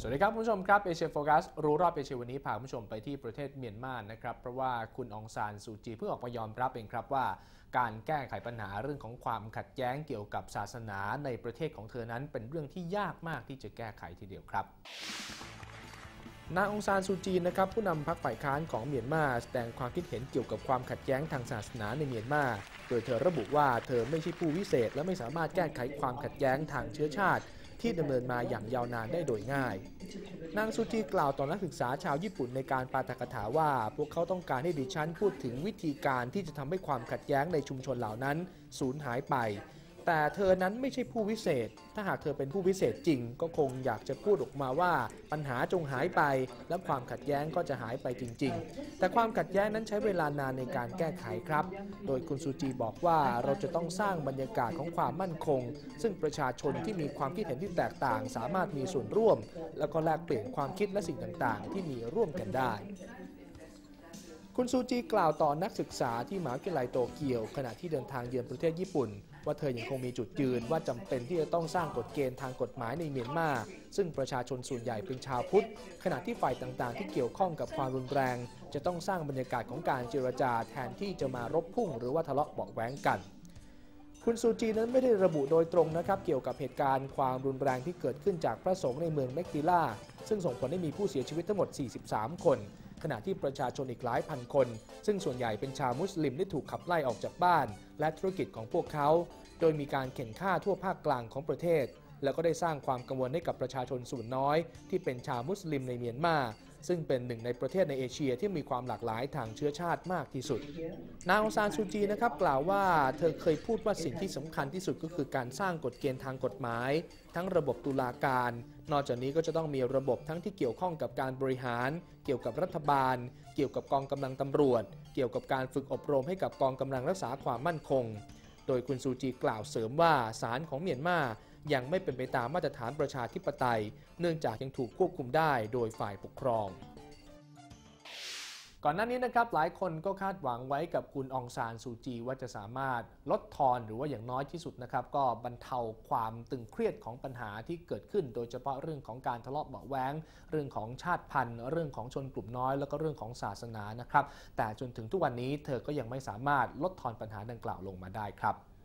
สวัสดีครับคุณผู้ชมครับเอเชียโฟกัสรู้รอบเอเชียวันนี้พาคุณผู้ชมไปที่ประเทศเมียนมานะครับ เพราะว่าคุณองซานซูจีเพิ่งออกมายอมรับเองครับว่า การแก้ไขปัญหาเรื่องของความขัดแย้งเกี่ยวกับศาสนาในประเทศของเธอนั้น เป็นเรื่องที่ยากมากที่จะแก้ไขทีเดียวครับนางองซานซูจีนะครับผู้นำพรรคฝ่ายค้านของเมียนมาแสดงความคิดเห็นเกี่ยวกับความขัดแย้งทางศาสนาในเมียนมา โดยเธอระบุว่าเธอไม่ใช่ผู้วิเศษ และไม่สามารถแก้ไขความขัดแย้งทางเชื้อชาติ ที่ดำเนินมาอย่างยาวนานได้โดยง่าย นางซูจีกล่าวต่อนักศึกษาชาวญี่ปุ่นในการปาฐกถาว่า พวกเขาต้องการให้ดิฉันพูดถึงวิธีการที่จะทำให้ความขัดแย้งในชุมชนเหล่านั้นสูญหายไป แต่เธอนั้นไม่ใช่ผู้วิเศษ ถ้าหากเธอเป็นผู้วิเศษจริง ก็คงอยากจะพูดออกมาว่า ปัญหาจงหายไป และความขัดแย้งก็จะหายไปจริง ๆ แต่ความขัดแย้งนั้นใช้เวลานานในการแก้ไขครับ โดยคุณซูจีบอกว่าเราจะต้องสร้างบรรยากาศของความมั่นคง ซึ่งประชาชนที่มีความคิดเห็นที่แตกต่าง สามารถมีส่วนร่วม แล้วก็แลกเปลี่ยนความคิดและสิ่งต่างๆ ที่มีร่วมกันได้ คุณซูจีกล่าวต่อนักศึกษาที่หมหาวิทยาลัยโตเกียว ขณะที่เดินทางเยือนประเทศญี่ปุ่น ว่าเธอยังคงมีจุดยืนว่าจำเป็นที่จะต้องสร้างกฎเกณฑ์ทางกฎหมายในเมียนมา ซึ่งประชาชนส่วนใหญ่เป็นชาวพุทธ ขณะที่ฝ่ายต่างๆ ที่เกี่ยวข้องกับความรุนแรง จะต้องสร้างบรรยากาศของการเจรจาแทนที่จะมารบพุ่ง หรือว่าทะเลาะเบาะแวงกันคุณซูจีนั้นไม่ได้ระบุโดยตรงนะครับ เกี่ยวกับเหตุการณ์ความรุนแรงที่เกิดขึ้นจากพระสงฆ์ในเมืองเมกดิล่า ซึ่งส่งผลให้มีผู้เสียชีวิตทั้งหมด 43 คน ขณะที่ประชาชนอีกหลายพันคน ซึ่งส่วนใหญ่เป็นชาวมุสลิมได้ถูกขับไล่ออกจากบ้าน และธุรกิจของพวกเขา โดยมีการเข็นฆ่าทั่วภาคกลางของประเทศ แล้วก็ได้สร้างความกังวลให้กับประชาชนส่วนน้อย ที่เป็นชาวมุสลิมในเมียนมา ซึ่งเป็นหนึ่งในประเทศในเอเชียที่มีความหลากหลายทางเชื้อชาติมากที่สุด นางองซานซูจีนะครับกล่าวว่าเธอเคยพูดว่าสิ่งที่สำคัญที่สุดก็คือการสร้างกฎเกณฑ์ทางกฎหมาย ทั้งระบบตุลาการ นอกจากนี้ก็จะต้องมีระบบทั้งที่เกี่ยวข้องกับการบริหาร เกี่ยวกับรัฐบาล เกี่ยวกับกองกำลังตำรวจ เกี่ยวกับการฝึกอบรมให้กับกองกำลังรักษาความมั่นคง โดยคุณซูจีกล่าวเสริมว่าศาลของเมียนมา ยังไม่เป็นไปตามมาตรฐานประชาธิปไตย เนื่องจากยังถูกควบคุมได้โดยฝ่ายปกครอง ก่อนหน้านี้นะครับหลายคนก็คาดหวังไว้กับคุณองซานซูจีว่าจะสามารถลดทอนหรือว่าอย่างน้อยที่สุดนะครับ ก็บรรเทาความตึงเครียดของปัญหาที่เกิดขึ้น โดยเฉพาะเรื่องของการทะเลาะเบาะแว้งเรื่องของชาติพันธุ์ เรื่องของชนกลุ่มน้อยแล้วก็เรื่องของศาสนานะครับแต่จนถึงทุกวันนี้เธอก็ยังไม่สามารถลดทอนปัญหาดังกล่าวลงมาได้ครับ